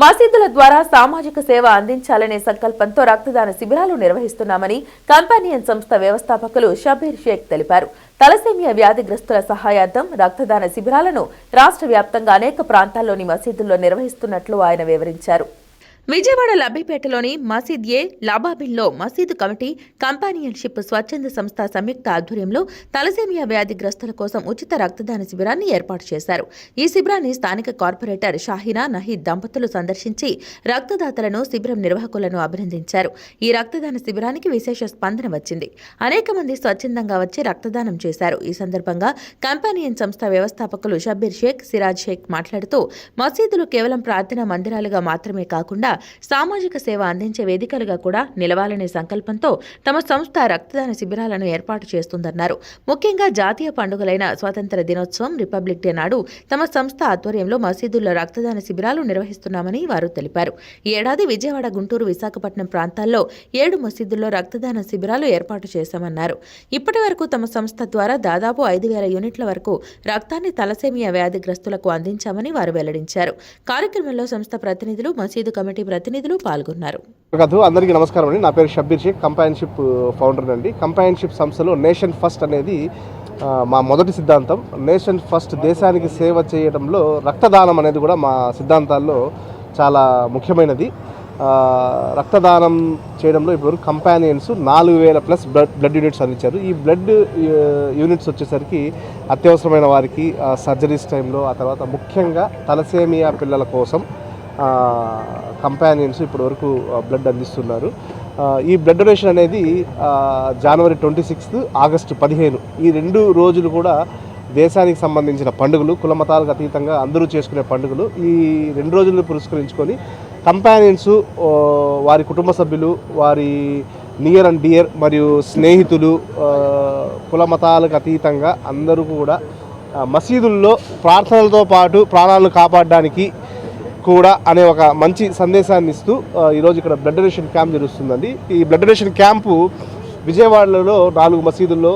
మసీదుల ద్వారా సామాజిక సేవ అందించాలనే సంకల్పంతో రక్తదాన శిబిరాలు నిర్వహిస్తున్నామని కంపానియన్ సంస్థ వ్యవస్థాపకులు షబీర్ షేక్ తెలిపారు. తలసేమియా వ్యాధిగ్రస్తుల సహాయార్థం రక్తదాన శిబిరాలను రాష్ట్ర వ్యాప్తంగా అనేక ప్రాంతాల్లోని మసీదుల్లో నిర్వహిస్తున్నట్లు ఆయన వివరించారు. విజయవాడ లబ్బిపేటలోని మసీద్ ఏ లాబాబిల్లో మసీదు కమిటీ కంపానియన్షిప్ స్వచ్ఛంద సంస్థ సంయుక్త ఆధ్వర్యంలో తలసేమియా వ్యాధిగ్రస్తుల కోసం ఉచిత రక్తదాన శిబిరాన్ని ఏర్పాటు చేశారు. ఈ శిబిరాన్ని స్థానిక కార్పొరేటర్ షాహీనా నహీద్ దంపతులు సందర్శించి రక్తదాతలను శిబిరం నిర్వాహకులను అభినందించారు. ఈ రక్తదాన శిబిరానికి విశేష స్పందన వచ్చింది. అనేక మంది స్వచ్ఛందంగా వచ్చి రక్తదానం చేశారు. ఈ సందర్భంగా కంపానియన్ సంస్థ వ్యవస్థాపకులు షబ్బీర్ షేక్ సిరాజ్ షేక్ మాట్లాడుతూ మసీదులు కేవలం ప్రార్థనా మందిరాలుగా మాత్రమే కాకుండా సామాజిక సేవ అందించే వేదికలుగా కూడా నిలవాలనే సంకల్పంతో తమ సంస్థ రక్తదాన శిబిరాలను ఏర్పాటు చేస్తుందన్నారు. ముఖ్యంగా జాతీయ పండుగలైన స్వాతంత్ర దినోత్సవం రిపబ్లిక్ డే నాడు తమ సంస్థ ఆధ్వర్యంలో మసీదుల్లో రక్తదాన శిబిరాలు నిర్వహిస్తున్నామని వారు తెలిపారు. ఈ ఏడాది విజయవాడ గుంటూరు విశాఖపట్నం ప్రాంతాల్లో ఏడు మసీదుల్లో రక్తదాన శిబిరాలు ఏర్పాటు చేశామన్నారు. ఇప్పటి వరకు తమ సంస్థ ద్వారా దాదాపు ఐదు వేల యూనిట్ల వరకు రక్తాన్ని తలసేమియా వ్యాధిగ్రస్తులకు అందించామని వారు వెల్లడించారు. కార్యక్రమంలో సంస్థ ప్రతినిధులు మసీదు కమిటీ ప్రతినిధులు పాల్గొన్నారు. కథ అందరికీ నమస్కారం అండి. నా పేరు షబ్బీర్ షేక్ కంపాయన్షిప్ ఫౌండర్ uh, అండి. కంపాయన్షిప్ సంస్థలో నేషన్ ఫస్ట్ అనేది మా మొదటి సిద్ధాంతం. నేషన్ ఫస్ట్ దేశానికి సేవ చేయడంలో రక్తదానం అనేది కూడా మా సిద్ధాంతాల్లో చాలా ముఖ్యమైనది. రక్తదానం చేయడంలో ఇప్పుడు కంపానియన్స్ నాలుగు వేల ప్లస్ బ్లడ్ బ్లడ్ యూనిట్స్ అందించారు. ఈ బ్లడ్ యూనిట్స్ uh, వచ్చేసరికి అత్యవసరమైన వారికి సర్జరీస్ టైంలో ఆ తర్వాత ముఖ్యంగా తలసేమియా పిల్లల కోసం కంపానియన్స్ ఇప్పటి వరకు బ్లడ్ అందిస్తున్నారు. ఈ బ్లడ్ డొనేషన్ అనేది జనవరి ట్వంటీ సిక్స్త్ ఆగస్టు పదిహేను. ఈ రెండు రోజులు కూడా దేశానికి సంబంధించిన పండుగలు కుల మతాలకు అతీతంగా అందరూ చేసుకునే పండుగలు ఈ రెండు రోజులను పురస్కరించుకొని కంపానియన్స్ వారి కుటుంబ సభ్యులు వారి నియర్ అండ్ డియర్ మరియు స్నేహితులు కులమతాలకు కుల మతాలకు అతీతంగా అందరూ కూడా మసీదుల్లో ప్రార్థనలతో పాటు ప్రాణాలను కాపాడడానికి కూడా అనే ఒక మంచి సందేశాన్ని ఇస్తూ ఈరోజు ఇక్కడ బ్లడ్ డొనేషన్ క్యాంప్ జరుగుతుందండి. ఈ బ్లడ్ డొనేషన్ క్యాంపు విజయవాడలో నాలుగు మసీదుల్లో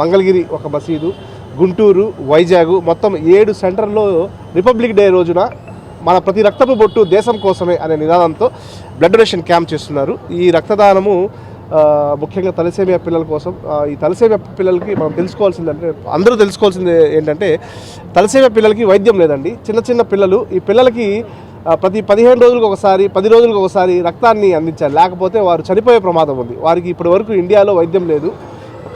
మంగళగిరి ఒక మసీదు గుంటూరు వైజాగ్ మొత్తం ఏడు సెంటర్లో రిపబ్లిక్ డే రోజున మన ప్రతి రక్తపు బొట్టు దేశం కోసమే అనే నినాదంతో బ్లడ్ డొనేషన్ క్యాంప్ చేస్తున్నారు. ఈ రక్తదానము ముఖ్యంగా తలసేమియా పిల్లల కోసం ఈ తలసేమియా పిల్లలకి మనం తెలుసుకోవాల్సిందంటే అందరూ తెలుసుకోవాల్సింది ఏంటంటే తలసేమియా పిల్లలకి వైద్యం లేదండి. చిన్న చిన్న పిల్లలు ఈ పిల్లలకి ప్రతి పదిహేను రోజులకు ఒకసారి పది రోజులకు ఒకసారి రక్తాన్ని అందించాలి. లేకపోతే వారు చనిపోయే ప్రమాదం ఉంది. వారికి ఇప్పటి వరకు ఇండియాలో వైద్యం లేదు.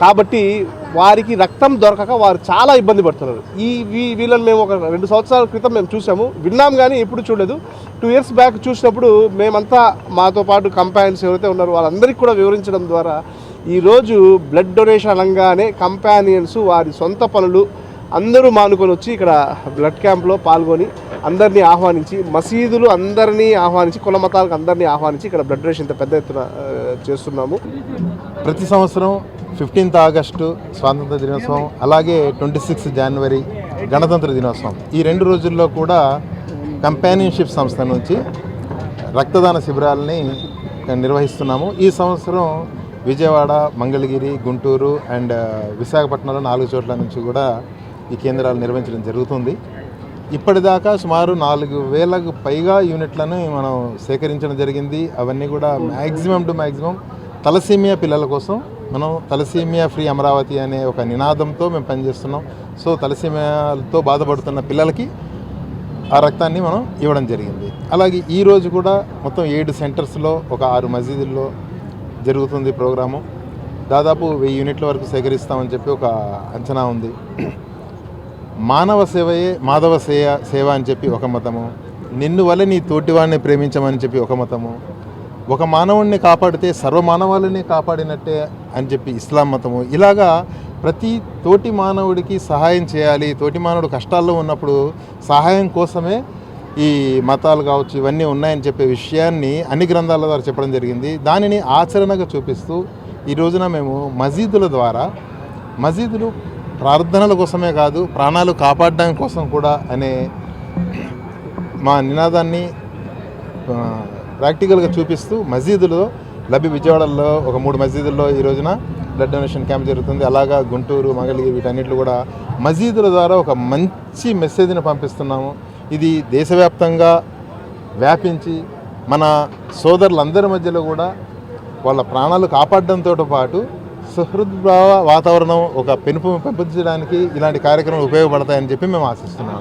కాబట్టి వారికి రక్తం దొరకక వారు చాలా ఇబ్బంది పడుతున్నారు. ఈ వీ- వీళ్ళని మేము ఒక రెండు సంవత్సరాల క్రితం మేము చూసాము. విన్నాం కానీ ఎప్పుడు చూడలేదు. టూ ఇయర్స్ బ్యాక్ చూసినప్పుడు మేమంతా మాతో పాటు కంపానియన్స్ ఎవరైతే ఉన్నారో వాళ్ళందరికీ కూడా వివరించడం ద్వారా ఈరోజు బ్లడ్ డొనేషన్ అనగానే కంపానియన్స్ వారి సొంత పనులు అందరూ మానుకొని వచ్చి ఇక్కడ బ్లడ్ క్యాంప్లో పాల్గొని అందరినీ ఆహ్వానించి మసీదులు అందరినీ ఆహ్వానించి కుల మతాలకు అందరినీ ఆహ్వానించి ఇక్కడ బ్లడ్ డొనేషన్ ఇంత పెద్ద ఎత్తున చేస్తున్నాము. ప్రతి సంవత్సరం ఫిఫ్టీన్త్ ఆగస్టు స్వాతంత్ర దినోత్సవం అలాగే ట్వంటీ సిక్స్ జనవరి గణతంత్ర దినోత్సవం. ఈ రెండు రోజుల్లో కూడా కంపానియన్షిప్ సంస్థ నుంచి రక్తదాన శిబిరాలని నిర్వహిస్తున్నాము. ఈ సంవత్సరం విజయవాడ మంగళగిరి గుంటూరు అండ్ విశాఖపట్నంలో నాలుగు చోట్ల నుంచి కూడా ఈ కేంద్రాలు నిర్వహించడం జరుగుతుంది. ఇప్పటిదాకా సుమారు నాలుగు వేలకు పైగా యూనిట్లను మనం సేకరించడం జరిగింది. అవన్నీ కూడా మ్యాక్సిమం టు మ్యాక్సిమం తలసీమియా పిల్లల కోసం. మనం తలసీమియా ఫ్రీ అమరావతి అనే ఒక నినాదంతో మేము పనిచేస్తున్నాం. సో తలసీమియాతో బాధపడుతున్న పిల్లలకి ఆ రక్తాన్ని మనం ఇవ్వడం జరిగింది. అలాగే ఈరోజు కూడా మొత్తం ఏడు సెంటర్స్లో ఒక ఆరు మసీదుల్లో జరుగుతుంది ప్రోగ్రాము. దాదాపు వెయ్యి యూనిట్ల వరకు సేకరిస్తామని చెప్పి ఒక అంచనా ఉంది. మానవ సేవయే మాధవ సేయ సేవ అని చెప్పి ఒక మతము. నిన్ను వల్ల నీ తోటివాడిని ప్రేమించమని చెప్పి ఒక మతము. ఒక మానవుణ్ణి కాపాడితే సర్వమానవాళిని కాపాడినట్టే అని చెప్పి ఇస్లాం మతము. ఇలాగా ప్రతి తోటి మానవుడికి సహాయం చేయాలి తోటి మానవుడు కష్టాల్లో ఉన్నప్పుడు సహాయం కోసమే ఈ మతాలు కావచ్చు ఇవన్నీ ఉన్నాయని చెప్పే విషయాన్ని అన్ని గ్రంథాల ద్వారా చెప్పడం జరిగింది. దానిని ఆచరణగా చూపిస్తూ ఈ రోజున మేము మసీదుల ద్వారా మసీదులు ప్రార్థనల కోసమే కాదు ప్రాణాలు కాపాడడం కోసం కూడా అనే మా నినాదాన్ని ప్రాక్టికల్గా చూపిస్తూ మసీదులో లభి విజయవాడలో ఒక మూడు మసీదుల్లో ఈ రోజున బ్లడ్ డొనేషన్ క్యాంప్ జరుగుతుంది. అలాగా గుంటూరు మంగళగిరి వీటన్నిటిలో కూడా మసీదుల ద్వారా ఒక మంచి మెసేజ్ని పంపిస్తున్నాము. ఇది దేశవ్యాప్తంగా వ్యాపించి మన సోదరులందరి మధ్యలో కూడా వాళ్ళ ప్రాణాలు కాపాడడంతో పాటు సుహృద్భావ వాతావరణం ఒక పెనుపు పెంపొందించడానికి ఇలాంటి కార్యక్రమాలు ఉపయోగపడతాయని చెప్పి మేము ఆశిస్తున్నాం.